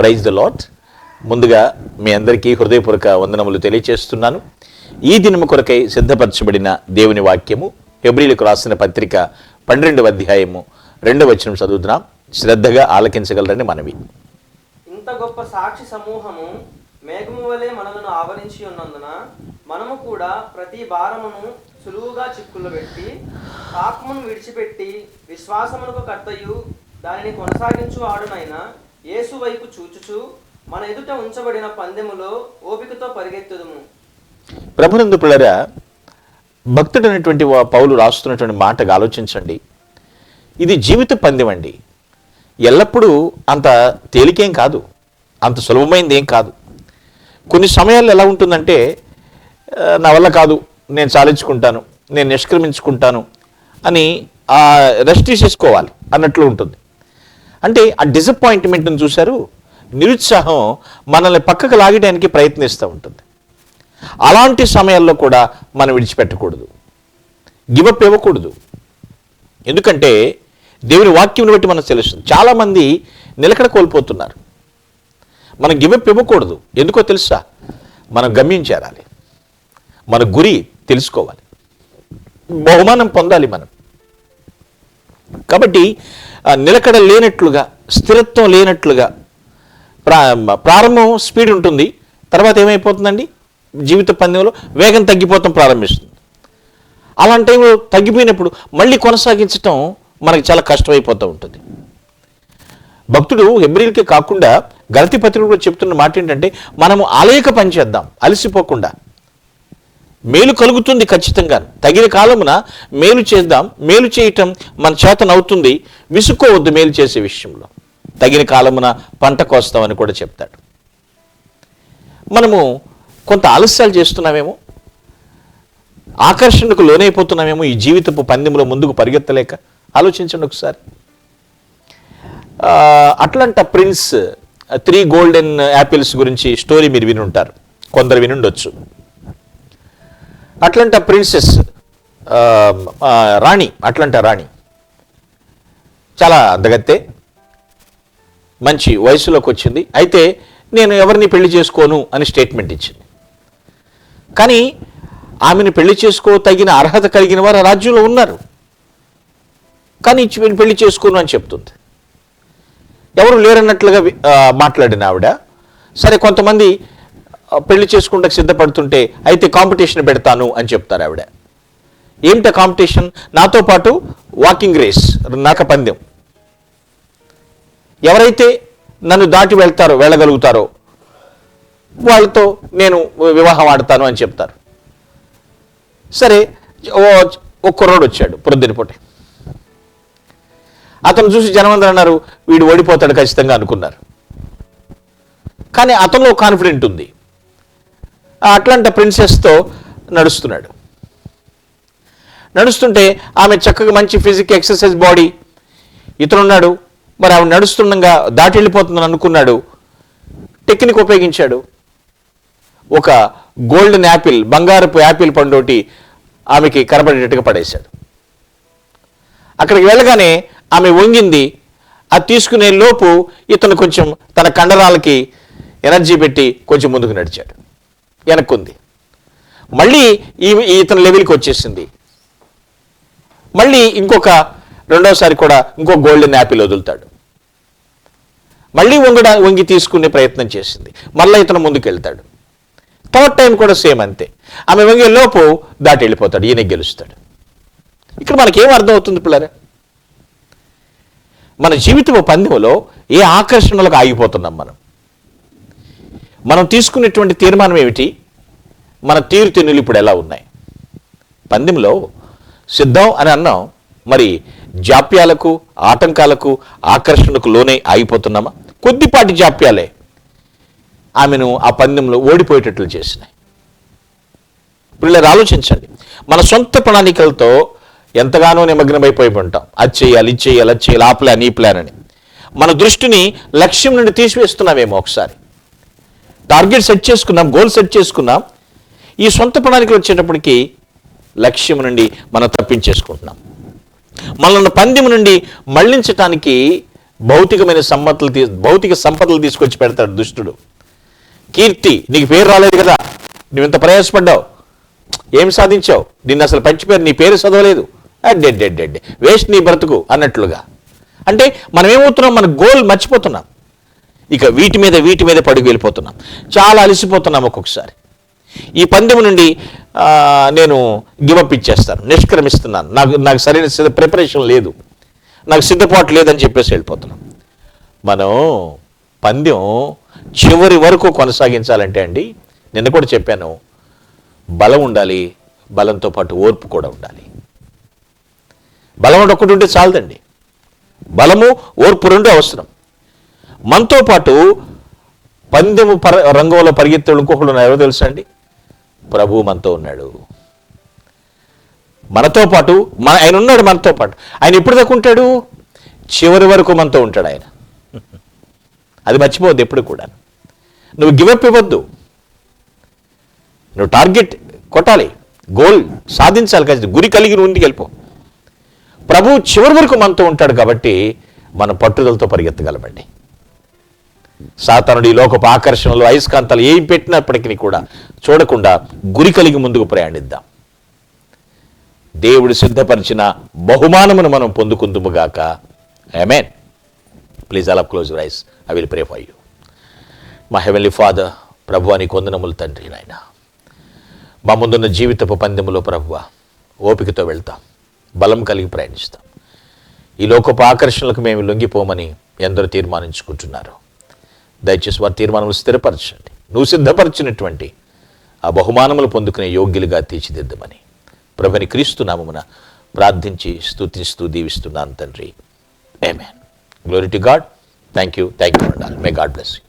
Praise the lot ముందుగా మీ అందరికీ హృదయపూర్వక వందనములు తెలియచేస్తున్నాను. ఈ దినము కొరకై సిద్ధపరచబడిన దేవుని వాక్యము హెబ్రిలకు రాసిన పత్రిక పన్నెండవ అధ్యాయము రెండవ వచనం చదువుతున్నాం. శ్రద్ధగా ఆలకించగలరని మనవి. ఇంత గొప్ప సాక్షి సమూహము మేఘము వలె మనలను ఆవరించి ఉన్నందున మనము కూడా ప్రతి భారమును సులువుగా చిక్కులు పెట్టి పాపమును విడిచిపెట్టి విశ్వాసమునకు కర్తయు దానిని కొనసాగించు ఆడునైనా యేసు వైపు చూచుచు మన ఎదుట ఉంచబడిన పందెములో ఓపికతో పరిగెత్తుదుము. ప్రభునందు పిల్లరా భక్తుడు అనేటువంటి పౌలు రాస్తున్నటువంటి మాటగా ఆలోచించండి. ఇది జీవిత పందెం అండి ఎల్లప్పుడూ అంత తేలికేం కాదు. అంత సులభమైంది ఏం కాదు. కొన్ని సమయాల్లో ఎలా ఉంటుందంటే నా వల్ల కాదు నేను చాలించుకుంటాను నేను నిష్క్రమించుకుంటాను అని ఆ రెస్ట్ తీసేసుకోవాలి అన్నట్లు ఉంటుంది. అంటే ఆ డిసప్పాయింట్మెంట్ని చూశారు నిరుత్సాహం మనల్ని పక్కకు లాగడానికి ప్రయత్నిస్తూ ఉంటుంది. అలాంటి సమయాల్లో కూడా మనం విడిచిపెట్టకూడదు. గివప్ ఇవ్వకూడదు. ఎందుకంటే దేవుని వాక్యం బట్టి మనకు తెలుస్తుంది. చాలామంది నిలకడ కోల్పోతున్నారు. మనం గివప్ ఇవ్వకూడదు. ఎందుకో తెలుసా? మనం గమ్యం చేరాలి. మన గురి తెలుసుకోవాలి. బహుమానం పొందాలి మనం. కాబట్టి నిలకడ లేనట్లుగా స్థిరత్వం లేనట్లుగా ప్రా ప్రారంభం స్పీడ్ ఉంటుంది. తర్వాత ఏమైపోతుందండి? జీవిత పందెంలో వేగం తగ్గిపోతాం ప్రారంభిస్తుంది. అలాంటి టైంలో తగ్గిపోయినప్పుడు మళ్ళీ కొనసాగించటం మనకి చాలా కష్టమైపోతూ ఉంటుంది. భక్తుడు హెబ్రిల్కే కాకుండా గలతి పత్రికలో చెప్తున్న మాట ఏంటంటే మనము ఆలయక పని చేద్దాం అలసిపోకుండా. మేలు కలుగుతుంది ఖచ్చితంగా. తగిన కాలమున మేలు చేద్దాం. మేలు చేయటం మన చేతనవుతుంది విసుక్కోవద్దు మేలు చేసే విషయంలో. తగిన కాలమున పంట కోస్తామని కూడా చెప్తాడు. మనము కొంత ఆలస్యాలు చేస్తున్నామేమో. ఆకర్షణకు లోనైపోతున్నామేమో ఈ జీవితపు పందెంలో ముందుకు పరిగెత్తలేక. ఆలోచించండి ఒకసారి. Atalanta prince three golden apples గురించి స్టోరీ మీరు వినుంటారు. కొందరు వినుండొచ్చు. అట్లాంటా ప్రిన్సెస్ రాణి అట్లాంటా రాణి చాలా అందగత్తే. మంచి వయసులోకి వచ్చింది అయితే నేను ఎవరిని పెళ్ళి చేసుకోను అని స్టేట్మెంట్ ఇచ్చింది. కానీ ఆమెను పెళ్ళి చేసుకో తగిన అర్హత కలిగిన వారు ఆ రాజ్యంలో ఉన్నారు. కానీ ఇచ్చి పెళ్ళి చేసుకోను అని చెప్తుంది. ఎవరు లేరన్నట్లుగా మాట్లాడిన ఆవిడ. సరే కొంతమంది పెళ్ళి చేసుకుంటే సిద్ధపడుతుంటే అయితే కాంపిటీషన్ పెడతాను అని చెప్తారు ఆవిడ. ఏమిటా కాంపిటీషన్? నాతో పాటు వాకింగ్ రేస్ నాక పందెం. ఎవరైతే నన్ను దాటి వెళ్తారో వెళ్ళగలుగుతారో వాళ్ళతో నేను వివాహం ఆడతాను అని చెప్తారు. సరే ఓ ఒక కుర్రోడు వచ్చాడు ప్రొద్దున అతను చూసి జనమందరూ అన్నారు వీడు ఓడిపోతాడు ఖచ్చితంగా అనుకున్నారు. కానీ అతనిలో కాన్ఫిడెంట్ ఉంది. అట్లాంటి ప్రిన్సెస్తో నడుస్తున్నాడు. నడుస్తుంటే ఆమె చక్కగా మంచి ఫిజిక్ ఎక్సర్సైజ్ బాడీ ఇతనున్నాడు. మరి ఆమె నడుస్తుండగా దాటి వెళ్ళిపోతుందని అనుకున్నాడు. టెక్నిక్ ఉపయోగించాడు. ఒక గోల్డెన్ యాపిల్ బంగారపు యాపిల్ పండుటి ఆమెకి కనబడేటట్టుగా పడేశాడు. అక్కడికి వెళ్ళగానే ఆమె వంగింది. అది తీసుకునే లోపు ఇతను కొంచెం తన కండరాలకి ఎనర్జీ పెట్టి కొంచెం ముందుకు నడిచాడు. వెనక్కుంది. మళ్ళీ ఈ ఇతని లెవెల్కి వచ్చేసింది. మళ్ళీ ఇంకొక రెండోసారి కూడా ఇంకో గోల్డెన్ యాపిల్ వదులుతాడు. మళ్ళీ వంగడా వంగి తీసుకునే ప్రయత్నం చేసింది. మళ్ళీ ఇతను ముందుకు వెళ్తాడు థర్డ్ టైం కూడా సేమ్ అంతే. ఆమె వంగే లోపు దాటి వెళ్ళిపోతాడు. ఈయన గెలుస్తాడు. ఇక్కడ మనకేం అర్థమవుతుంది పిల్లరా? మన జీవితం పందెంలో ఏ ఆకర్షణలకు ఆగిపోతున్నాం మనం? మనం తీసుకునేటువంటి తీర్మానం ఏమిటి? మన తీరు తెన్నులు ఇప్పుడు ఎలా ఉన్నాయి? పందెంలో సిద్ధం అని అన్నాం. మరి జాప్యాలకు ఆటంకాలకు ఆకర్షణకు లోనే ఆగిపోతున్నామా? కొద్దిపాటి జాప్యాలే ఆమెను ఆ పందెంలో ఓడిపోయేటట్లు చేసినాయి. పిల్లలు ఆలోచించండి. మన సొంత ప్రణాళికలతో ఎంతగానో నిమగ్నమైపోయి ఉంటాం. అది చేయాలి ఇది చేయాలి అది చేయాలి ఆ ప్లాన్ ఈ ప్లాన్ అని. మన దృష్టిని లక్ష్యం నుండి తీసివేస్తున్నామేమో ఒకసారి. టార్గెట్ సెట్ చేసుకున్నాం గోల్ సెట్ చేసుకున్నాం. ఈ సొంత ప్రణాళిక వచ్చేటప్పటికి లక్ష్యం నుండి మనం తప్పించేసుకుంటున్నాం. మనల్ని పందెం నుండి మళ్ళించటానికి భౌతికమైన సమ్మతులు తీ భౌతిక సంపదలు తీసుకొచ్చి పెడతాడు దుష్టుడు. కీర్తి నీకు పేరు రాలేదు కదా. నువ్వు ఇంత ప్రయాసపడ్డావు. ఏం సాధించావు? నిన్ను అసలు పంచిపోయారు నీ పేరు చదవలేదు. అడ్డెడ్డెడ్డెడ్డే. వేస్ట్ నీ బ్రతుకు అన్నట్లుగా. అంటే మనం ఏమవుతున్నాం మన గోల్ మర్చిపోతున్నాం. ఇక వీటి మీద వీటి మీద పడుగు వెళ్ళిపోతున్నాం. చాలా అలసిపోతున్నాం ఒక్కొక్కసారి. ఈ పందెం నుండి నేను గివప్ ఇచ్చేస్తాను నిష్క్రమిస్తున్నాను. నాకు నాకు సరైన సిద్ధ ప్రిపరేషన్ లేదు. నాకు సిద్ధపాటు లేదని చెప్పేసి వెళ్ళిపోతున్నాం. మనం పందెం చివరి వరకు కొనసాగించాలంటే అండి నిన్న కూడా చెప్పాను బలం ఉండాలి బలంతో పాటు ఓర్పు కూడా ఉండాలి. బలం ఒకటి ఉంటే చాలదండి. బలము ఓర్పు రెండు అవసరం. మనతో పాటు పందెము పర రంగంలో పరిగెత్తే ఇంకొకడు ఎవరో తెలుసా అండి? ప్రభు మనతో ఉన్నాడు. మనతో పాటు మన ఆయన ఉన్నాడు మనతో పాటు. ఆయన ఎప్పుడు దాకా ఉంటాడు? చివరి వరకు మనతో ఉంటాడు ఆయన. అది మర్చిపోవద్దు ఎప్పుడు కూడా నువ్వు గివప్ ఇవ్వద్దు. నువ్వు టార్గెట్ కొట్టాలి. గోల్ సాధించాలి కదా గురి కలిగి నువ్వు ఇంటికి వెళ్ళిపో. ప్రభు చివరి వరకు మనతో ఉంటాడు కాబట్టి మనం పట్టుదలతో పరిగెత్తగలమండి. సాతానుడు ఈ లోకపు ఆకర్షణలు అయస్కాంతాలు ఏం పెట్టినప్పటికీ కూడా చూడకుండా గురి కలిగి ముందుకు ప్రయాణిద్దాం. దేవుడు సిద్ధపరిచిన బహుమానమును మనం పొందుకుందుముగాక ఐమెన్ ప్లీజ్ అలా close eyes I will pray for you మా హెవెన్లీ ఫాదర్ ప్రభు అని కొందనములు తండ్రి నాయన. మా ముందున్న జీవితపు పందెములో ప్రభువ ఓపికతో వెళ్తాం. బలం కలిగి ప్రయాణిస్తాం. ఈ లోకపు ఆకర్షణలకు మేము లొంగిపోమని ఎందరో తీర్మానించుకుంటున్నారు. దయచేసి వారి తీర్మానములు స్థిరపరచండి. నువ్వు సిద్ధపరిచినటువంటి ఆ బహుమానములు పొందుకునే యోగ్యులుగా తీర్చిదిద్దమని ప్రభుని క్రీస్తు నామమున ప్రార్థించి స్థుతిస్తూ దీవిస్తున్నాను తండ్రి. Amen glory to God thank you thank you may God bless you